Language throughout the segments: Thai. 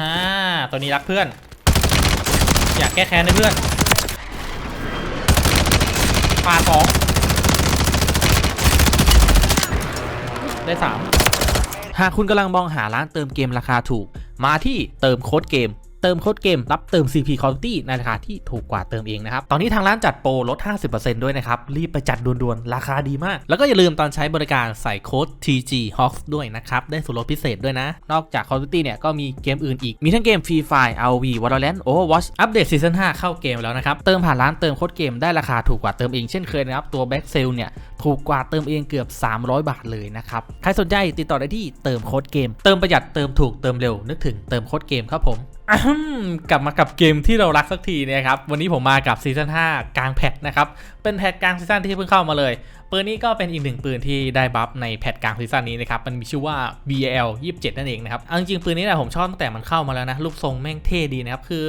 ฮ่าตัวนี้รักเพื่อน อยากแก้แค้นให้เพื่อนปาสองได้สามหากคุณกำลังมองหาร้านเติมเกมราคาถูก มาที่เติมโค้ดเกม เติมโค้ดเกมรับเติม CP Quality ในราคาที่ถูกกว่าเติมเองนะครับ ตอนนี้ทางร้านจัดโปรลด 50%ด้วยนะครับ รีบไปจัดด่วนๆ ราคาดีมาก แล้วก็อย่าลืมตอนใช้บริการใส่โค้ด TG Hawks ด้วยนะครับ ได้ส่วนลดพิเศษด้วยนะ นอกจาก Call of Duty เนี่ยก็มีเกมอื่นอีก มีทั้งเกม Free Fire ROV Valorant Overwatch อัปเดตซีซั่น5เข้าเกมแล้วนะครับ เติมผ่านร้านเติมโค้ดเกมได้ราคาถูกกว่าเติมเองเช่นเคยนะครับ ตัว Back Sale เนี่ยถูกกว่าเติมเองเกือบ 300 บาทเลยนะครับ ใครสนใจติดต่อได้ที่เติมโค้ดเกม เติมประหยัดเติมถูกเติมเร็วนึกถึงเติมโค้ดเกมครับผม กลับมากับเกมที่เรารักสักทีนะครับ วันนี้ผมมากับซีซั่น5กลางแพทนะครับ เป็นแพทกลางซีซั่นที่เพิ่งเข้ามาเลย ปืนนี้ก็เป็นอีกหนึ่งปืนที่ได้บัฟในแพทกลางซีซั่นนี้นะครับ มันมีชื่อว่า BL 27 นั่นเองนะครับจริงๆปืนนี้แหละผมชอบตั้งแต่มันเข้ามาแล้วนะ รูปทรงแม่งเท่ดีนะครับ คือ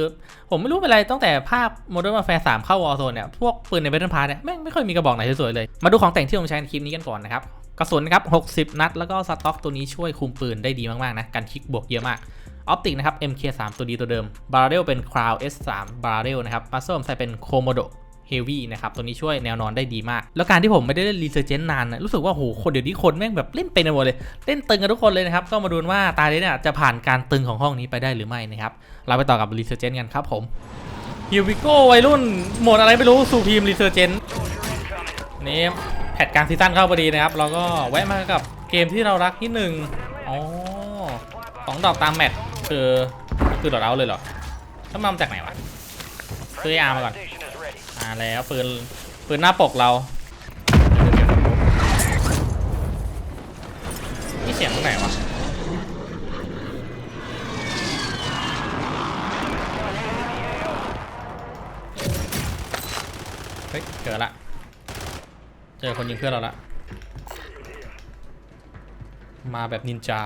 ผมไม่รู้เป็นไรตั้งแต่ภาพ Modern Warfare 3 เข้าวอลโซนเนี่ย พวกปืนใน Battle Pass เนี่ยแม่งไม่ค่อยมีกระบอกไหนสวยๆเลย มาดูของแต่งที่ผมใช้ในคลิปนี้กันก่อนนะครับ กระสุนนะครับ 60 นัด แล้วก็สต็อกตัวนี้ช่วยคุมปืนได้ดีมากๆนะกันคลิกบวกเยอะมาก ออปติกนะครับ MK3 ตัวดีตัวเดิมบาร์เรลเป็น Crown S3 บาร์เรลนะครับมาสเตอร์ผมใส่เป็น Komodo Heavy นะครับตัวนี้ช่วยแนวนอนได้ดีมาก แล้วการที่ผมไม่ได้เล่นรีเซอร์เจนนานนะรู้สึกว่าโหคนเดี๋ยวนี้คนแม่งแบบเล่นเป็นหมดเลย เล่นตึงกันทุกคนเลยนะครับ ก็มาดูว่าตาเนี้เนี่ยจะผ่านการตึงของห้องนี้ไปได้หรือไม่นะครับ เราไปต่อกับรีเซอร์เจนกันครับผมฮิววิโก้วัยรุ่นหมดอะไรไม่รู้สูพีมรีเซอร์เจนนี่แพทกลางซีซั่นเข้าพอดีนะครับ เราก็แวะมากับเกมที่เรารักนิดหนึ่งอ๋อสองดอกตามแมตช์ คือคือดอกเอาเลยเหรอถ้ามาจากไหนวะซื้ออามาก่อนมาแล้วปืนปืนหน้าปกเรานี่เสียงตรงไหนวะเฮ้ยเจอละ เจอคนยิงเพื่อนเราละ มาแบบนินจา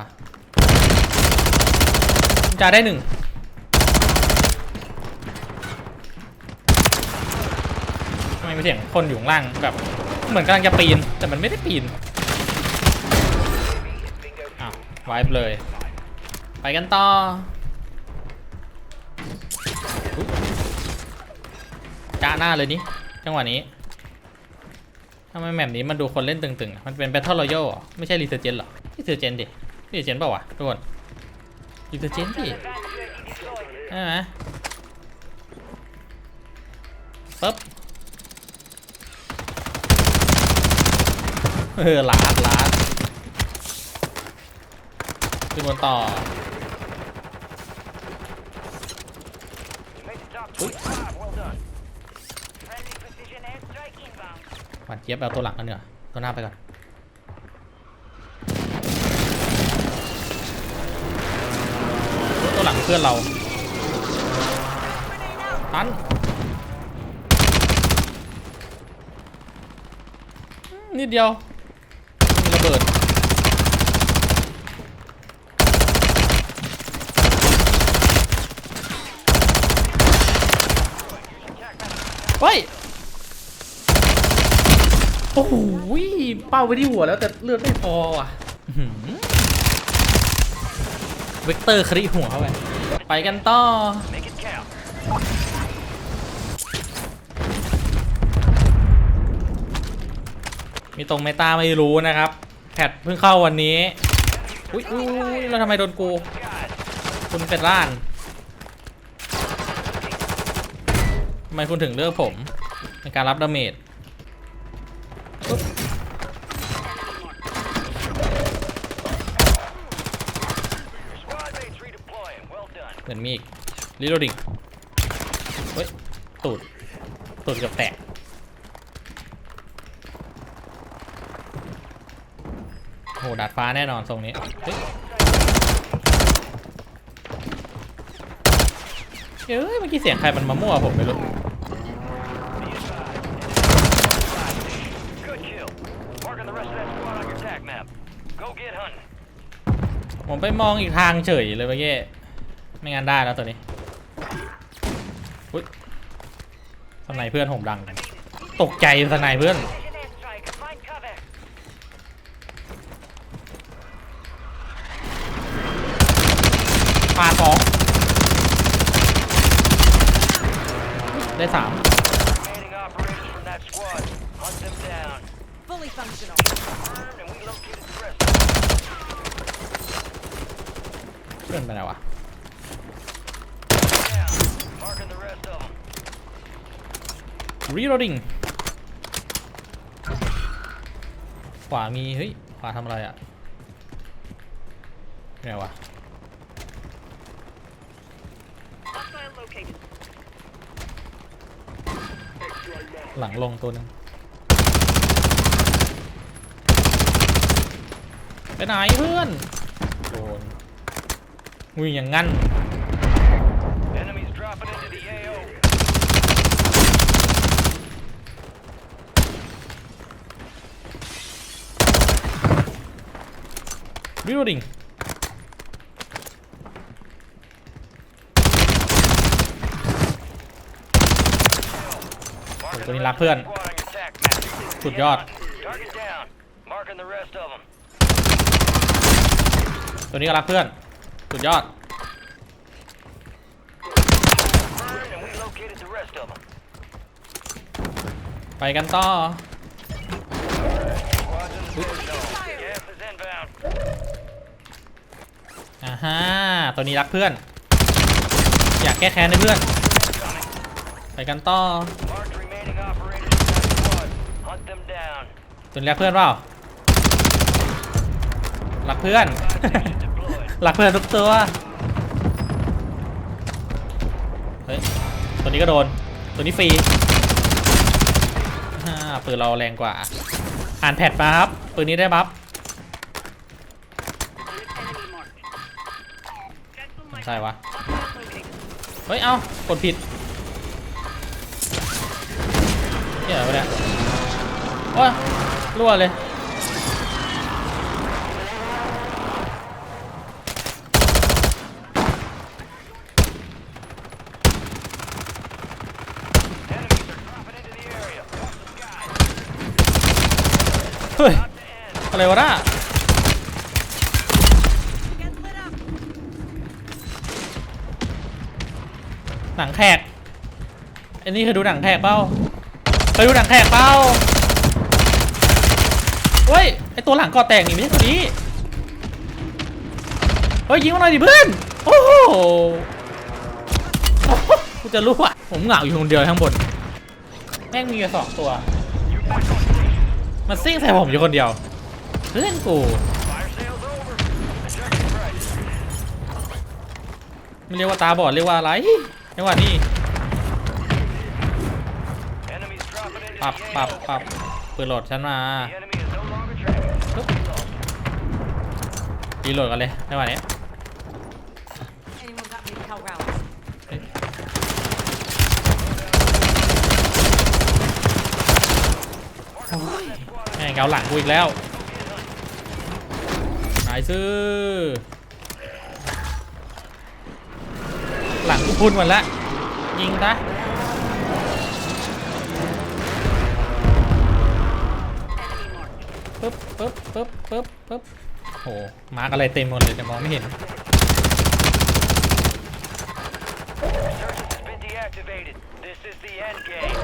จาได้หนึ่งทำไมมีเสียงคนอยู่ข้างล่างแบบ เหมือนกำลังจะปีน แต่มันไม่ได้ปีนอ้าวไวป์เลย ไปกันต่อจ้าหน้าเลยนี่จังหวะนี้ทำไมแมปนี้มันดูคนเล่นตึงๆ มันเป็น Battle Royale เหรอ ไม่ใช่รีเซอร์เจนหรอรีเซอร์เจนดิรีเซอร์เจนเปล่าวะทุกคน รีเซอร์เจนดิใช่ไหมปึ๊บเออลาดลาดขึ้นบนต่อหวานเจี๊ยบเอาตัวหลังกันเนือตัวหน้าไปก่อน ตัวหลังเพื่อนเราตันนิดเดียวมีระเบิดเฮ้ยโอ้โหเป้าไปที่หัวแล้วแต่เลือดไม่พอว่ะ เวกเตอร์คริหัวเข้าไป ไปกันต่อมีตรงเมตาไม่รู้นะครับ แพทเพิ่งเข้าวันนี้ อุ้ยอุ้ยแล้วทำไมโดนกูคุณเป็นร่านทำไมคุณถึงเลือกผม ในการรับดาเมจ มือนมีอีกรีโหลดิ้งเฮ้ย ตูด ตูดเกับแตกโหดาดฟ้าแน่นอนทรงนี้เฮ้ยเฮ้ยเมื่อกี้เสียงใครมันมามั่วผมไม่รู้ Good kill. Marking the rest of that squad on your attack map. Go get hunting. ผมไปมองอีกทางเฉยเลยเมื่อกี้ ไม่งั้นได้แล้วตัวนี้อุ้ยสไนเพื่อนผมดัง ตกใจสายเพื่อนปาสองได้สามเพื่อนไปไหนวะ reloading ขวามี เฮ้ย ขวาทำอะไรอะไงวะหลังลงตัวหนึงไปไหนเพื่อนโดนวิ่งอย่างงั้น Enemies dropping into the AO. Reloading โอ้ Marking ตัว the นี้ rest รัก of เพื่อน the squad on your attack map. สุดยอด Target down. Marking the rest of them. ตัวนี้ก็รักเพื่อน สุดยอด Burn, and we located the rest of them. ไปกันต่อ อ่าฮะตัวนี้รักเพื่อน อยากแก้แค้นให้เพื่อน ไปกันต่อ Marked remaining operators from that squad. Hunt them down. ตัวนี้รักเพื่อนเปล่ารักเพื่อน Station deployed. รักเพื่อนทุกตัว เฮ้ย ตัวนี้ก็โดน ตัวนี้ฟรีฮ่าปืนเราแรงกว่า อ่านแพทมาครับ ปืนนี้ได้บัฟ ใช่วะ hostile located. เฮ้ย เอากดผิดเหี้ยอะไรวะเนี่ยโอ้ยรั่วเลย Enemies are dropping into the area. Watch the skies. เฮ้ย About to end. อะไรวะน่ะ หนังแขกอันนี้เคยดูหนังแขกเปล่าเคยดูหนังแขกเปล่าเฮ้ยไอตัวหลังก่อแตกนี่ไม่ใช่ตัวนี้เฮ้ยยิงมาหน่อยดิเพื่อนโอ้โหกูจะรู้อะผมเหงาอยู่คนเดียวข้างบนแม่งมีอยู่สองตัวมันซิ่งใส่ผมอยู่คนเดียวเพื่อนกูไม่เรียกว่าตาบอดเรียกว่าอะไร เรียกว่านี่ Enemies dropping into ปรับ the ปรับ AO. ปรับปืนโหลดฉันมา The enemy is no longer tracking. ปึ๊บรีโหลดกันเลยในวันนี้ Anyone got medical rounds? เฮ้ยแม่งเกาหลังกูอีกแล้วนายซื้อ หลังกูพุ่นหมดแล้วยิงซะ Enemy marked. ปึ๊บปึ๊บปึ๊บปึ๊บปึ๊บโหมาร์กอะไรเต็มหมดเลยแต่มองไม่เห็น Resurgence has been deactivated. This is the end game.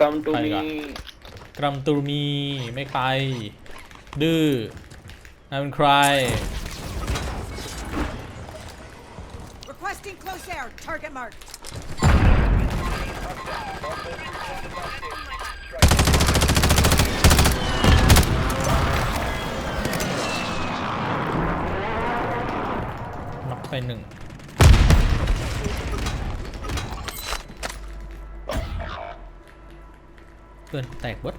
กัมตูไปมีก่อนกรัมตูมีไม่ไปดื้อ นั่นเป็นใคร Requesting close air. Target marked. น็อกไปหนึ่งเพื่อนแตกเบิด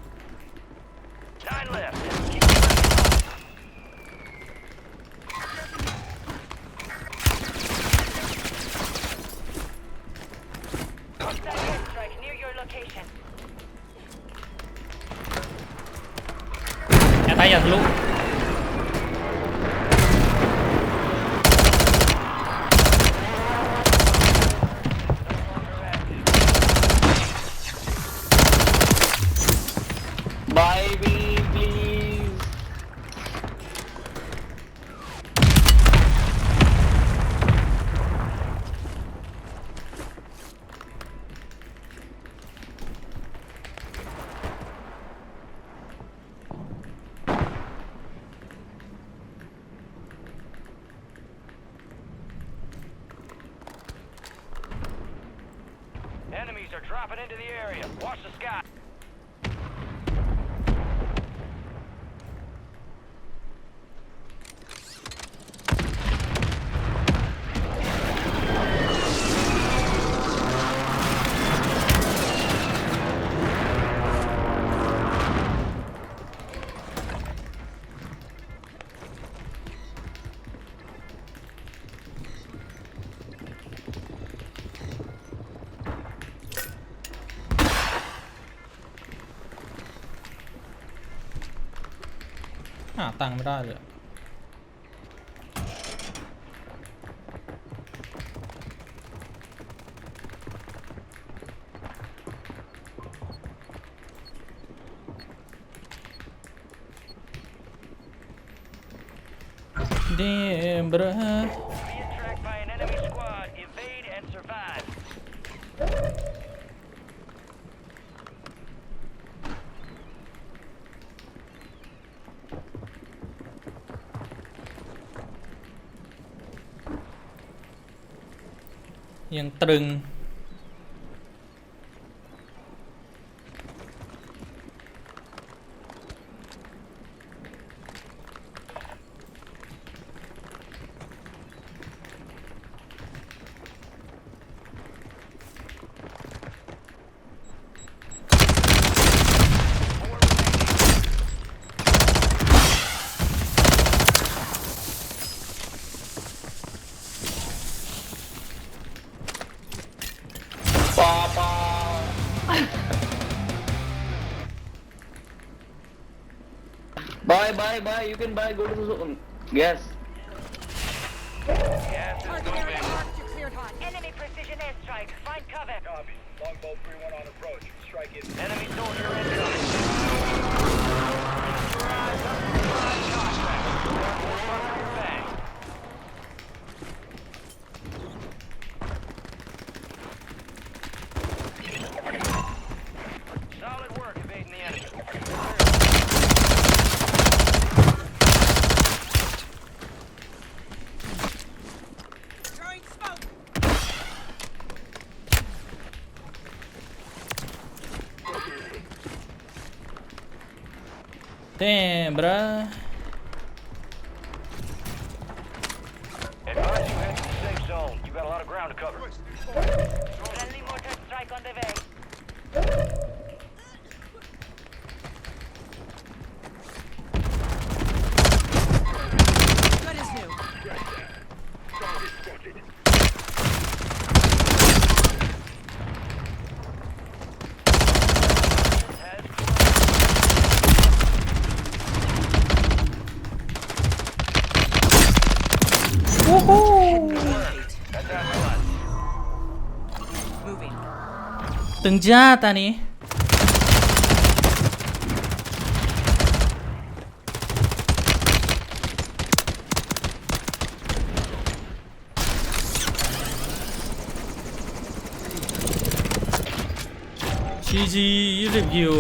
แอร์ไทยอย่าทะลุาตังค์ไม่ได้เลยเดมบร ยังตรึง buy, buy, buy. You can buy. Go to the zone. Yes. Gas is moving. marked. You're cleared hot. Enemy precision airstrike. Find cover. Copy. Longbow 3-1 on approach. Strike it. Enemy soldier incoming. Damn, bruh. Zone. You got a lot of ground to cover. Friendly mortar strike on the way. โอ้โห That's out of line. Moving. ตึงจ้าตานี้ GG 20คิว